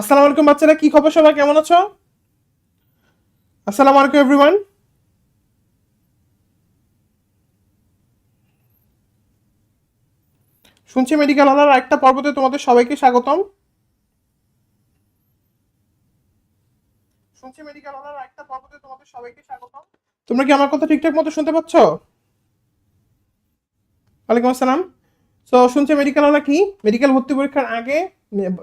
আসসালামু আলাইকুম বাচ্চারা, কি খবর সবাই? কেমন আছো? আসসালামু আলাইকুম এভরিওয়ান শুনছি মেডিকেল হলার একটা পর্বতে তোমাদের সবাইকে স্বাগতম। শুনছি মেডিকেল হলার একটা পর্বতে তোমাদের সবাইকে স্বাগতম। তোমরা কি আমার কথা ঠিকঠাক মতো শুনতে পাচ্ছ? ওয়ালাইকুম আসসালাম। তো শুনছে মেডিকেল হলা কি? মেডিকেল ভর্তি পরীক্ষার আগে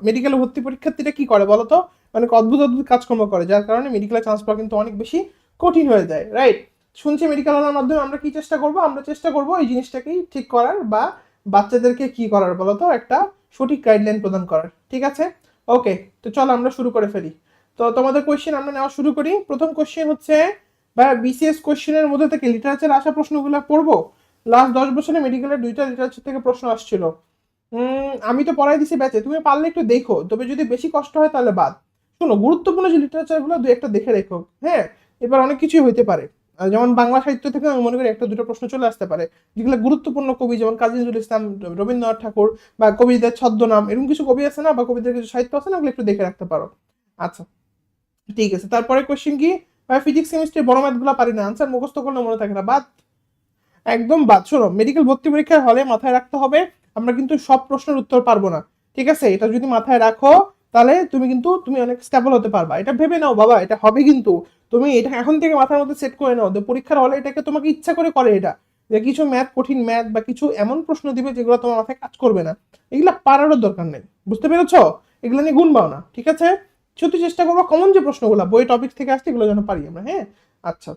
মেডিকেল ভর্তি পরীক্ষার্থীরা কি করে বলো তো মানে অদ্ভুত অদ্ভুত কাজকর্ম করে, যার কারণে মেডিকেলে চান্স পাওয়া কিন্তু অনেক বেশি কঠিন হয়ে যায় রাইট শুনছি মেডিকেল হলার মাধ্যমে আমরা কি চেষ্টা করব? আমরা চেষ্টা করব এই জিনিসটাকেই ঠিক করার বা বাচ্চাদেরকে কি করার বলো তো একটা সঠিক গাইডলাইন প্রদান করার, ঠিক আছে? ওকে তো চলো আমরা শুরু করে ফেলি। তো তোমাদের কোয়েশ্চেন আমরা নেওয়া শুরু করি। প্রথম কোয়েশ্চেন হচ্ছে বা বিসিএস কোয়েশ্চেনের মধ্যে থেকে লিটারেচার আসা প্রশ্নগুলো পড়ব? লাস্ট দশ বছরে মেডিকেলের দুইটা লিটারেচার থেকে প্রশ্ন আসছিল। আমি তো পড়াই দিছি ব্যাচে তুমি পারলে একটু দেখো, তবে যদি বেশি কষ্ট হয় তাহলে বাদ। শোনো, গুরুত্বপূর্ণ যে লিটারেচারগুলো দু একটা দেখে রেখো হ্যাঁ? এবার অনেক কিছুই হইতে পারে। যেমন বাংলা সাহিত্য থেকে আমি মনে করি একটা দুটো প্রশ্ন চলে আসতে পারে, যেগুলো গুরুত্বপূর্ণ কবি, যেমন কাজী নজরুল ইসলাম, রবীন্দ্রনাথ ঠাকুর বা কবিদের ছদ্মনাম, এরকম কিছু কবি আছে না, বা কবিদের কিছু সাহিত্য আছে না, ওগুলো একটু দেখে রাখতে পারো। আচ্ছা ঠিক আছে, তারপরে কোশ্চেন কি? ভাই ফিজিক্স কেমিস্ট্রি বড় ম্যাথগুলো পারি না আনসার মুখস্থ করলে মনে থাকে না, বাদ। একদম বাদ, শোনো মেডিকেল ভর্তি পরীক্ষার হলে মাথায় রাখতে হবে আমরা কিন্তু সব প্রশ্নের উত্তর পারব না। ঠিক আছে? এটা যদি মাথায় রাখো, তাহলে তুমি কিন্তু, তুমি অনেক স্টেবল হতে পারবা। এটা ভেবে নাও বাবা, এটা হবে কিন্তু। তুমি এটা এখন থেকে মাথার মধ্যে সেট করে নাও। পরীক্ষার হলে এটাকে তোমাকে ইচ্ছা করে করে এটা। যে কিছু ম্যাথ কঠিন ম্যাথ বা কিছু এমন প্রশ্ন দিবে যেগুলো তোমার মাথায় কাজ করবে না। এগুলো পারারও দরকার নেই। বুঝতে পেরেছ? এগুলো নিয়ে গুণ পাও না। ঠিক আছে? শুধু চেষ্টা করব কমন যে প্রশ্নগুলো, বই টপিক থেকে আসছে, এগুলো যেন পারি আমরা হ্যাঁ? আচ্ছা।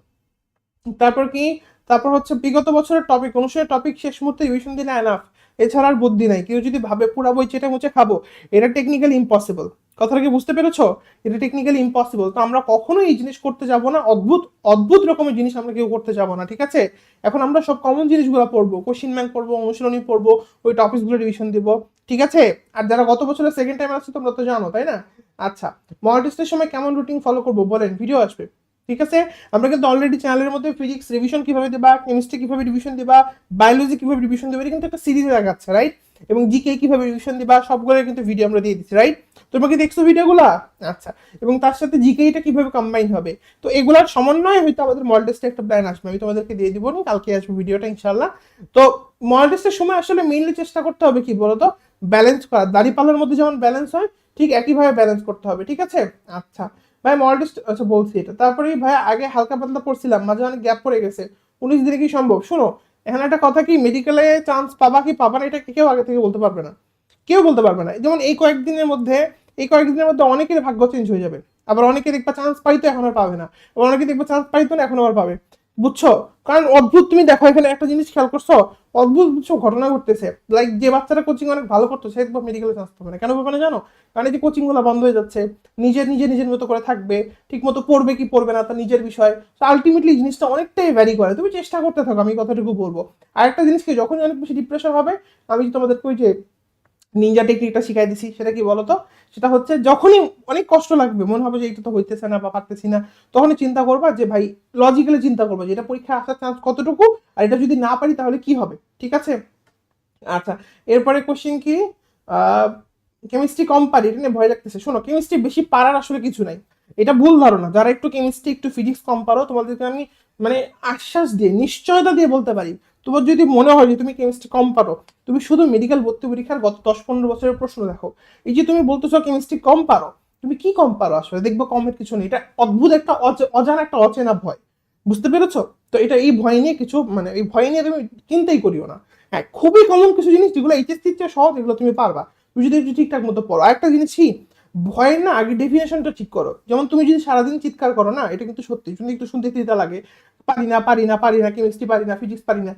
তারপর কি? তারপর হচ্ছে বিগত বছরের টপিক অনুসারে টপিক শেষ মুহূর্তে রিভিশন দিলে এনাফ এছাড়া আর বুদ্ধি নাই। কেউ যদি ভাবে, পুরা বই চেটে মুছে খাব, এটা টেকনিক্যালি ইম্পসিবল কথাটা কি বুঝতে পেরেছ? এটা টেকনিক্যালি ইম্পসিবল তো আমরা কখনোই এই জিনিস করতে যাব না। অদ্ভুত অদ্ভুত রকমের জিনিস আমরা কেউ করতে যাব না, ঠিক আছে? এখন আমরা সব কমন জিনিসগুলো পড়ব। কোশ্চিন ব্যাংক পড়ব, অনুশীলনী পড়ব, ওই টপিকসগুলো রিভিশন দিব, ঠিক আছে? আর যারা গত বছরের সেকেন্ড টাইম আসছে তোমরা তো জানো, তাই না? আচ্ছা মডেল সময় কেমন রুটিন ফলো করব বলেন? ভিডিও আসবে। ঠিক আছে? আমরা কিন্তু অলরেডি চ্যানেলের মধ্যে ফিজিক্স রিভিশন কীভাবে দেবা কেমিস্ট্রি কীভাবে রিভিশন দেবা বায়োলজি কীভাবে রিভিশন দেবা কিন্তু একটা সিরিজে দেখাচ্ছে রাইট এবং জিকে কীভাবে রিভিশন দিবা সবগুলো কিন্তু ভিডিও আমরা দিয়ে দিচ্ছি রাইট তোমরা কি দেখছ ভিডিওগুলা আচ্ছা এবং তার সাথে জি জিকেইটা কীভাবে কম্বাইন হবে? তো এগুলার সমন্বয়ে হয়তো আমাদের মডেল টেস্টে একটা প্ল্যান আসবে, আমি তোমাদেরকে দিয়ে দিব নি কালকে আসবে ভিডিওটা ইনশাল্লাহ তো মডেল টেস্টের সময় আসলে মেইনলি চেষ্টা করতে হবে কি বলতো? ব্যালেন্স করা দাড়ি পাল্লার মধ্যে যেমন ব্যালেন্স হয়, ঠিক একইভাবে ব্যালেন্স করতে হবে, ঠিক আছে? আচ্ছা ভাই মডেল আচ্ছা বলছি এটা। তারপরে ভাই, আগে হালকা পাতলা পড়ছিলাম, মাঝে অনেক গ্যাপ পড়ে গেছে। উনিশ দিনে কি সম্ভব? শোনো, এখানে একটা কথা কি মেডিকেলে চান্স পাবা কি পাবা না, এটা কেউ আগে থেকে বলতে পারবে না। কেউ বলতে পারবে না। যেমন এই কয়েকদিনের মধ্যে, এই কয়েকদিনের মধ্যে অনেকের ভাগ্য চেঞ্জ হয়ে যাবে। আবার অনেকে দেখবা চান্স পাইতো এখন আর পাবে না। আবার অনেকে দেখবা চান্স পাইতো না এখন আবার পাবে। বুঝছ? কারণ অদ্ভুত, তুমি দেখো এখানে একটা জিনিস খেয়াল করছ, অদ্ভুত বুঝছ ঘটনা ঘটতেছে। লাইক যে বাচ্চারা কোচিং অনেক ভালো করতো, সে একবার মেডিকেলে চান্স পাবে না কেন না জানো? কারণ এই যে কোচিংগুলো বন্ধ হয়ে যাচ্ছে নিজের নিজে নিজের মতো করে থাকবে ঠিক মতো পড়বে কি পড়বে না তার নিজের বিষয়। তো আলটিমেটলি জিনিসটা অনেকটাই ভ্যারি করে। তুমি চেষ্টা করতে থাকো, আমি কথাটুকু বলব। আর একটা জিনিস কি, যখনই অনেক বেশি ডিপ্রেশন হবে, আমি তোমাদেরকে ওই যে নিনজা টেকনিকটা শিখাই দিছি, সেটা কি বলতো? সেটা হচ্ছে যখনই অনেক কষ্ট লাগবে, মনে হবে যে এটা তো হইতেছে না বা পারতেছি না, তখনই চিন্তা করবা যে ভাই লজিক্যালি চিন্তা করবা যে এটা পরীক্ষা আসার চান্স কতটুকু? আর এটা যদি না পারি তাহলে কি হবে? ঠিক আছে? আচ্ছা এরপরে কোশ্চেন কি? কেমিস্ট্রি কম পারি, এটা নিয়ে ভয় লাগতেছে। শোনো কেমিস্ট্রি বেশি পারার আসলে কিছু নাই। এটা ভুল ধারণা। যারা একটু কেমিস্ট্রি একটু ফিজিক্স কম পারো, তোমাদেরকে আমি মানে আশ্বাস দিয়ে, নিশ্চয়তা দিয়ে বলতে পারি। তোমার যদি মনে হয় যে তুমি কেমিস্ট্রি কম পারো, তুমি শুধু মেডিকেল ভর্তি পরীক্ষার গত দশ পনেরো বছরের প্রশ্ন দেখো। এই যে তুমি বলতেছো কেমিস্ট্রি কম পারো, তুমি কি কম পারো আসলে? দেখব কমের কিছু নেই। এটা অদ্ভুত একটা অজানা একটা অচেনা ভয়। বুঝতে পেরেছ? তো এটা এই ভয় নিয়ে কিছু মানে এই ভয় নিয়ে তুমি চিন্তাই করিও না। হ্যাঁ খুবই কমন কিছু জিনিস যেগুলো এইচএসসির চেয়ে সহজ, এগুলো তুমি পারবা। তুমি যদি একটু ঠিকঠাক মতো পড়ো। আরেকটা জিনিস কি? ভয়ের না আগে ডেফিনেশনটা ঠিক করো। যেমন তুমি যদি সারাদিন চিৎকার করো না, এটা কিন্তু সত্যি। শুনতে একটু শুনতে তিতা লাগে, পারি না পারি না পারি না কেমিস্ট্রি পারি না ফিজিক্স পারি না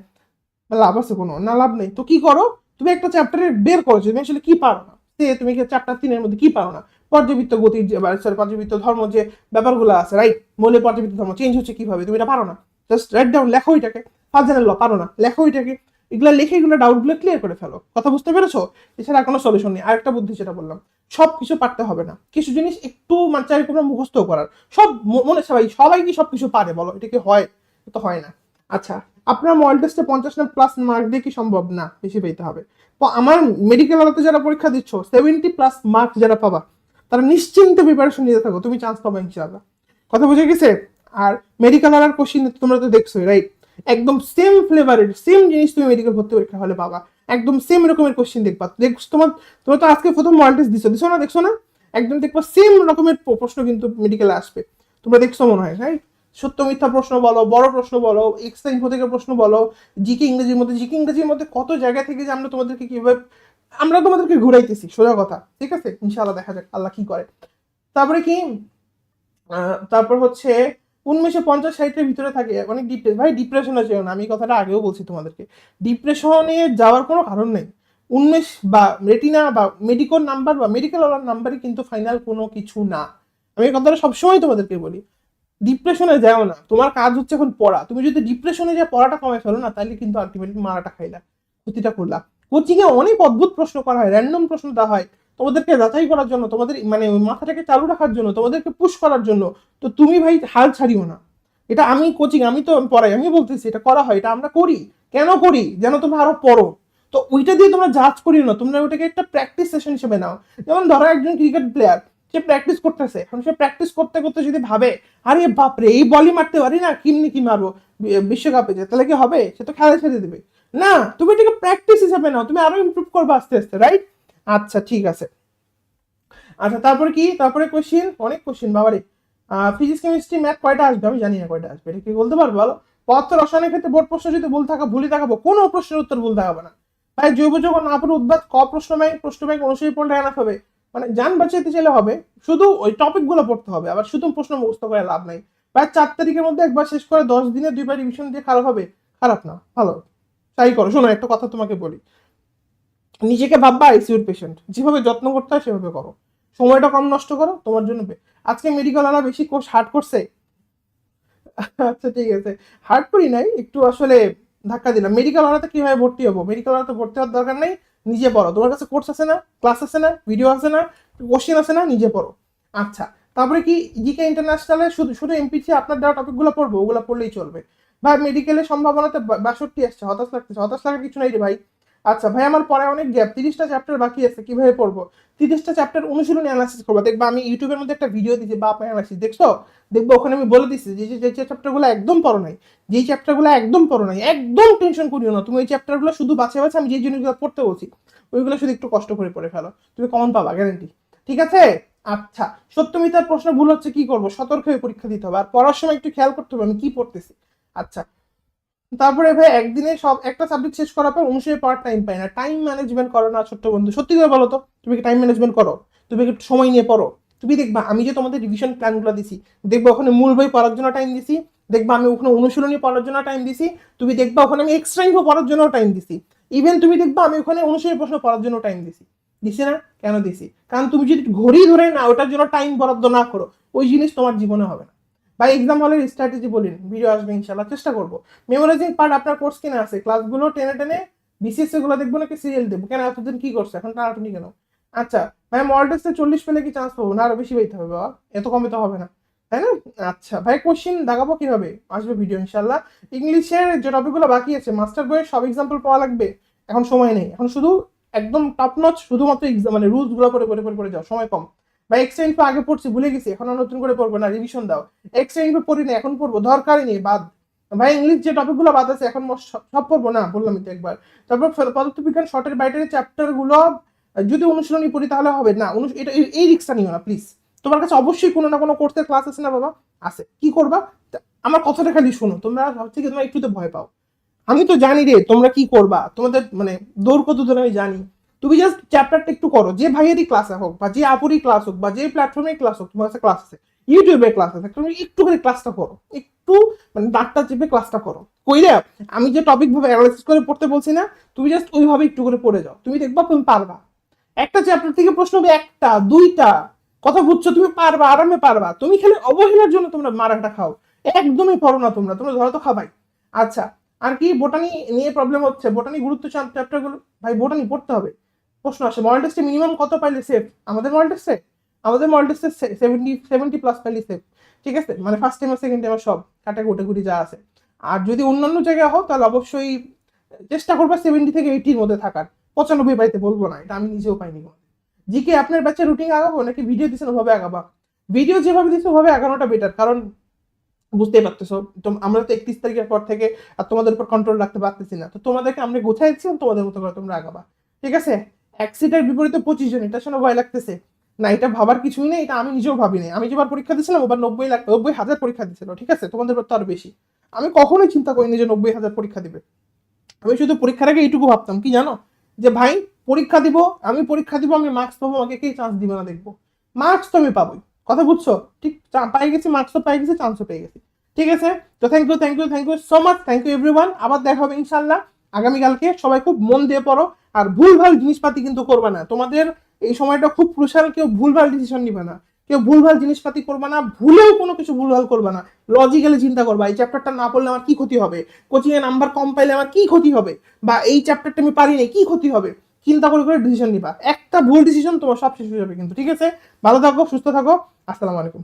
লাভ আছে কোনো, না লাভ নেই। তো কি করো? তুমি একটা চ্যাপ্টারে বের করো যে তুমি আসলে কি পারো না? সে তুমি চ্যাপ্টার তিনের মধ্যে কি পারো না? পর্যাবৃত্ত গতির যে সরি পর্যাবৃত্ত ধর্ম যে ব্যাপারগুলো আছে রাইট মৌলিক পর্যাবৃত্ত ধর্ম চেঞ্জ হচ্ছে কীভাবে? তুমি এটা পারো না? জাস্ট রাইট ডাউন লেখো ওইটাকে ফাজানের ল, পারো না? লেখো ওইটাকে এগুলো লিখে এগুলো ডাউটগুলো ক্লিয়ার করে ফেলো। কথা বুঝতে পেরেছ? এছাড়া কোনো সলিউশন নেই। আরেকটা বুদ্ধি যেটা বললাম সব কিছু পারতে হবে না। কিছু জিনিস একটু মানে চাই মুখস্থ করার। সব মনে সবাই সবাই কি সব কিছু পারে বলো? এটা কি হয়? তো হয় না। আচ্ছা আপনার মডেল টেস্টে পঞ্চাশ না প্লাস মার্ক দিয়ে কি সম্ভব? না, বেশি পেতে হবে। আমার মেডিকেল আলাতে যারা পরীক্ষা দিচ্ছ সেভেন্টি প্লাস মার্ক যারা পাবা, তারা নিশ্চিন্তে প্রিপারেশন নিতে থাকো, তুমি চান্স পাবে ইনশাআল্লাহ। কথা বুঝে গেছে? আর মেডিকেল আর কোশ্চিন তোমরা তো দেখছোই রাইট একদম সেম ফ্লেভারের সেম জিনিস তুমি মেডিকেল ভর্তি পরীক্ষা হলে পাবা। একদম সেম রকমের কোশ্চিন দেখবা। দেখ তোমার, তোমরা তো আজকে প্রথম মডেল টেস্ট দিছো দিছো না, দেখছ না? একদম দেখবা সেম রকমের প্রশ্ন কিন্তু মেডিকেলে আসবে। তোমরা দেখছ মনে হয় রাইট সত্য মিথ্যা প্রশ্ন বলো, বড় প্রশ্ন বলো এক্সট্রা ইনফো থেকে প্রশ্ন বলো, জিকে ইংরেজির মধ্যে, জিকে ইংরেজির মধ্যে কত জায়গা থেকে যে আমরা তোমাদেরকে কীভাবে, আমরা তোমাদেরকে ঘুরাইতেছি, সোজা কথা, ঠিক আছে? ইনশাআল্লাহ দেখা যাক, আল্লাহ কি করে। তারপরে কি? তারপর হচ্ছে উনিশশো পঞ্চাশ ষাটের ভিতরে থাকে, অনেক ডিপ্রেস ভাই ডিপ্রেশনে যেও না আমি কথাটা আগেও বলছি তোমাদেরকে। ডিপ্রেশনে যাওয়ার কোনো কারণ নেই। উন্মেষ বা রেটিনা বা মেডিকেল নাম্বার বা মেডিকেল ওয়ালার নাম্বারই কিন্তু ফাইনাল কোনো কিছু না। আমি কথাটা সবসময় তোমাদেরকে বলি। ডিপ্রেশনে যাও না। তোমার কাজ হচ্ছে এখন পড়া। তুমি যদি ডিপ্রেশনে যে পড়াটা কমে ফেলো না, তাহলে কিন্তু আলটিমেটলি মারাটা খাইলা ক্ষতিটা করলা। কোচিংয়ে অনেক অদ্ভুত প্রশ্ন করা হয় র্যান্ডম প্রশ্ন দেওয়া হয়। তোমাদেরকে যাচাই করার জন্য, তোমাদের মানে মাথাটাকে চালু রাখার জন্য, তোমাদেরকে পুশ করার জন্য, তো তুমি ভাই হাল ছাড়িও না। এটা আমি কোচিং আমি তো পড়াই, আমি বলতেছি, এটা করা হয়, এটা আমরা করি। কেন করি? যেন তোমরা আরও পড়ো। তো ওইটা দিয়ে তোমরা জাজ করিও না। তোমরা ওইটাকে একটা প্র্যাকটিস সেশন হিসেবে নাও। যেমন ধরো একজন ক্রিকেট প্লেয়ার সে প্র্যাকটিস করতেছে। এখন সে প্র্যাকটিস করতে করতে যদি ভাবে, আরে বাপরে, এই বলই মারতে পারি না কিমনি কি মারবো? বিশ্বকাপে যে, তাহলে কি হবে? সে তো খেলা ছেড়ে দেবে। না, তুমি এটাকে প্র্যাকটিস হিসাবে নাও। তুমি আরও ইমপ্রুভ করবে আস্তে আস্তে রাইট আচ্ছা ঠিক আছে। আচ্ছা তারপরে কি? তারপরে কোশ্চিন অনেক কোশ্চিন বাবারে। ফিজিক্স কেমিস্ট্রি ম্যাথ কয়টা আসবে? আমি জানি না কয়টা আসবে। এটা কি বলতে পারব, বলো? পদার্থ, রসায়নের ক্ষেত্রে বোর্ড প্রশ্ন যদি ভুল থাকা, ভুলই দেখাবো কোনো প্রশ্নের উত্তর ভুল দেখাবো না। ভাই জৈব যৌগ না পড়ে উদ্বাদ ক প্রশ্ন ব্যাংক প্রশ্ন ব্যাংক অনুসারী পড়লে এনাফ হবে। মানে যান বাঁচাইতে চাইলে হবে, শুধু ওই টপিকগুলো পড়তে হবে, আবার শুধু প্রশ্ন মুখস্থ করে লাভ নাই। প্রায় চার তারিখের মধ্যে একবার শেষ করে দশ দিনে দুইবার রিভিশন দিয়ে খারাপ হবে, খারাপ না, ভালো। তাই করো, শোনো, একটা কথা তোমাকে বলি। নিজেকে ভাববা আইসিউর পেশেন্ট যেভাবে যত্ন করতে হয় সেভাবে করো। সময়টা কম নষ্ট করো, তোমার জন্য আজকে মেডিকেল আলা বেশি কোর্স হার্ড করছে? আচ্ছা ঠিক আছে। হার্ড করি নাই, একটু আসলে ধাক্কা দিলাম। মেডিকেল আলাতে কীভাবে ভর্তি হব? মেডিকেল আলাতে ভর্তি হওয়ার দরকার নেই। নিজে পড়ো। তোমার কাছে কোর্স আছে না ক্লাস আছে না ভিডিও আছে না কোশ্চেন আছে না, নিজে পড়ো। আচ্ছা তারপরে কি জিকে ইন্টারন্যাশনালে শুধু শুধু এমপিসি আপনার দেওয়া টপিকগুলো পড়ব, ওগুলো পড়লেই চলবে। ভাই মেডিকেলের সম্ভাবনাতে বাষট্টি আসছে, হতাশ লাগতেছে, হতাশ লাগার কিছু নাই রে ভাই। আচ্ছা ভাই, আমার পড়ায় অনেক গ্যাপ তিরিশটা চ্যাপ্টার বাকি আছে, কীভাবে পড়ব? তিরিশটা চ্যাপ্টার অনুশীলনী অ্যানালাইসিস করব। দেখবা, আমি ইউটিউবের মধ্যে একটা ভিডিও দিয়েছি, বাপ অ্যানালাইসিস দেখছ? দেখব, ওখানে আমি বলে দিচ্ছি যে যে চ্যাপ্টারগুলো একদম পড়ো নাই, যেই চ্যাপ্টারগুলো একদম পড়ো নাই, একদম টেনশন করিও না। তুমি ওই চ্যাপ্টারগুলো শুধু বাছে বাছে আমি যে জিনিসগুলো পড়তে বলছি, ওইগুলো শুধু একটু কষ্ট করে পড়ে ফেলো। তুমি কমন পাবা গ্যারেন্টি ঠিক আছে? আচ্ছা সত্যমিতার প্রশ্ন ভুল হচ্ছে, কি করব? সতর্ক হয়ে পরীক্ষা দিতে হবে। আর পড়ার সময় একটু খেয়াল করতে হবে, আমি কি পড়তেছি? আচ্ছা তারপরে ভাই, একদিনে সব, একটা সাবজেক্ট শেষ করার পর অনুসারে পড়ার টাইম পাই না। টাইম ম্যানেজমেন্ট করো না, ছোট্ট বন্ধু। সত্যি করে বলো তো, তুমি কি টাইম ম্যানেজমেন্ট করো? তুমি কি একটু সময় নিয়ে পড়ো? তুমি দেখবা, আমি যে তোমাদের রিভিশন প্ল্যানগুলো দিছি, দেখবা ওখানে মূল বই পড়ার জন্য টাইম দিছি, দেখবা আমি ওখানে অনুশীলনী পড়ার জন্য টাইম দিছি, তুমি দেখবা ওখানে আমি এক্সট্রা ইনফো পড়ার জন্য টাইম দিছি। ইভেন তুমি দেখবা আমি ওখানে অনুশীলনী প্রশ্ন পড়ার জন্য টাইম দিছি। দিছি না? কেন দিছি? কারণ তুমি যদি ঘড়ি ধরে না, ওটার জন্য টাইম বরাদ্দ না করো, ওই জিনিস তোমার জীবনে হবে না। বা এক্সাম হলের স্ট্র্যাটেজি বলিন ভিডিও আসবে ইনশাল্লাহ চেষ্টা করব। মেমোরাইজিং পার্ট আপনার কোর্স কিনে আছে ক্লাসগুলো টেনে টেনে বিসিএসগুলো দেখব নাকি সিরিয়াল দেবো? কেন এতদিন কি করছে? এখন টানাটুনি কেন? আচ্ছা ভাই টেস্টে চল্লিশ পেলে কি চান্স পাবো? না, আরও বেশি পাইতে হবে, বাবা। এত কমে তো হবে না, তাই না? আচ্ছা ভাই কোশ্চিন দেখাবো কীভাবে? আসবে ভিডিও ইনশাল্লাহ ইংলিশের যে টপিকগুলো বাকি আছে মাস্টার বইয়ের সব এক্সাম্পল পাওয়া লাগবে। এখন সময় নেই, এখন শুধু একদম টপ নচ শুধুমাত্র এক্সাম মানে রুলসগুলো পড়ে পড়ে পড়ে পড়ে যাও, সময় কম। বা এক্সট্রা ইনফো আগে পড়ছি, ভুলে গেছি, এখন আর নতুন করে পড়ব না রিভিশন দাও। এক্সট্রা ইনফো পড়ি না এখন পড়ব, দরকারই নেই, বাদ। ভাই ইংলিশ যে টপিকগুলো বাদ আছে, এখন সব পড়ব না, বললাম তো একবার। তারপর পদার্থবিজ্ঞান শর্টের বাইটের চ্যাপ্টারগুলো, যদি অনুশীলনী পড়ি তাহলে হবে না এটা এই- রিক্সটা নিও না প্লিজ তোমার কাছে অবশ্যই কোনো না কোনো কোর্সের ক্লাস আছে না বাবা? আছে। কি করবা? তা- আমার কথাটা খালি শোনো, তোমরা হচ্ছে কি, তোমরা একটু তো ভয় পাও। আমি তো জানি রে, তোমরা কি করবা? তোমাদের মানে দৌড় কত দূর আমি জানি। তুমি জাস্ট চ্যাপ্টারটা একটু করো। যে ভাইয়েরই ক্লাসে হোক বা যে আপুরই ক্লাস হোক বা যে প্ল্যাটফর্মে ক্লাস হোক, তোমার কাছে ক্লাস আছে ইউটিউবে ক্লাস আছে, তুমি একটু করে ক্লাসটা করো। একটু মানে দাঁতটা চেপে ক্লাসটা করো। কইলে আমি যে টপিক ভাবে অ্যানালাইসিস করে পড়তে বলছি না, তুমি জাস্ট ওইভাবে একটু করে পড়ে যাও। তুমি দেখবা তুমি পারবা। একটা চ্যাপ্টার থেকে প্রশ্ন হবে একটা, দুইটা, কথা বুঝছ, তুমি পারবা, আরামে পারবা। তুমি খালি অবহেলার জন্য তোমরা মারাটা খাও। একদমই পড়ো না তোমরা তোমরা ধরো তো খাবাই। আচ্ছা আর কি বোটানি নিয়ে প্রবলেম হচ্ছে। বোটানি গুরুত্ব চ্যাপ্টারগুলো। ভাই বোটানি পড়তে হবে। প্রশ্ন আসে মডেল টেস্টে মিনিমাম কত পাইলে সেফ আমাদের মডেল টেস্টে আমাদের মডেল টেস্টে সেভেন্টি সেভেন্টি প্লাস পাইলে সেফ ঠিক আছে? মানে ফার্স্ট টাইম আর সেকেন্ড টাইম সব কাটা কুটি যা আছে। আর যদি অন্যান্য জায়গায় হোক তাহলে অবশ্যই চেষ্টা করবা সেভেন্টি থেকে এইটির মধ্যে থাকার। পঁচানব্বই পাইতে বলব না, এটা আমি নিজেও পাইনি। জিকে আপনার ব্যাচে রুটিন আগাবো নাকি ভিডিও দিচ্ছেন ওভাবে আগাবা? ভিডিও যেভাবে দিচ্ছে ওভাবে আগানোটা বেটার কারণ বুঝতেই পারতেছো আমরা তো একত্রিশ তারিখের পর থেকে আর তোমাদের উপর কন্ট্রোল রাখতে পারতেছি না। তো তোমাদেরকে আমরা গোছাই দিচ্ছি তোমাদের মতো করে তোমরা আগাবা। ঠিক আছে? এক বিপরীতে পঁচিশ জন, এটা শুনে ভয় লাগতেছে। না, এটা ভাবার কিছুই নেই, এটা আমি নিজেও ভাবি নাই আমি যেবার পরীক্ষা দিয়েছিলাম, ওবার নব্বই লাখ, নব্বই হাজার পরীক্ষা দিয়েছিল, ঠিক আছে? তোমাদের তো আরও বেশি। আমি কখনোই চিন্তা করিনি যে নব্বই হাজার পরীক্ষা দিবে। আমি শুধু পরীক্ষার আগে এইটুকু ভাবতাম, কি জানো? যে ভাই, পরীক্ষা দিব, আমি পরীক্ষা দিব, আমি মার্কস পাবো, আমাকে কে চান্স দিবে না দেখব? মার্কস তো আমি পাবোই, কথা বুঝছ? ঠিক পাই গেছি মার্কস তো পাই গেছি চান্সও পেয়ে গেছি। ঠিক আছে? তো thank you thank you thank you so much thank you everyone আবার দেখা হবে ইনশাল্লাহ আগামীকালকে সবাই খুব মন দিয়ে পড়ো। আর ভুলভাল জিনিসপাতি কিন্তু করবে না। তোমাদের এই সময়টা খুব ক্রুশাল কেউ ভুলভাল ডিসিশন নিবে না। কেউ ভুলভাল জিনিসপাতি করবে না, ভুলেও কোনো কিছু ভুলভাল করবে না। লজিক্যালি চিন্তা করবা, এই চ্যাপ্টারটা না পড়লে আমার কি ক্ষতি হবে? কোচিং এ নাম্বার কম পাইলে আমার কি ক্ষতি হবে? বা এই চ্যাপ্টারটা আমি পারি না কি ক্ষতি হবে? চিন্তা করে করে ডিসিশন নিবা। একটা ভুল ডিসিশন তোমার সব শেষ হয়ে যাবে কিন্তু, ঠিক আছে? ভালো থাকো, সুস্থ থাকো। আসসালামু আলাইকুম।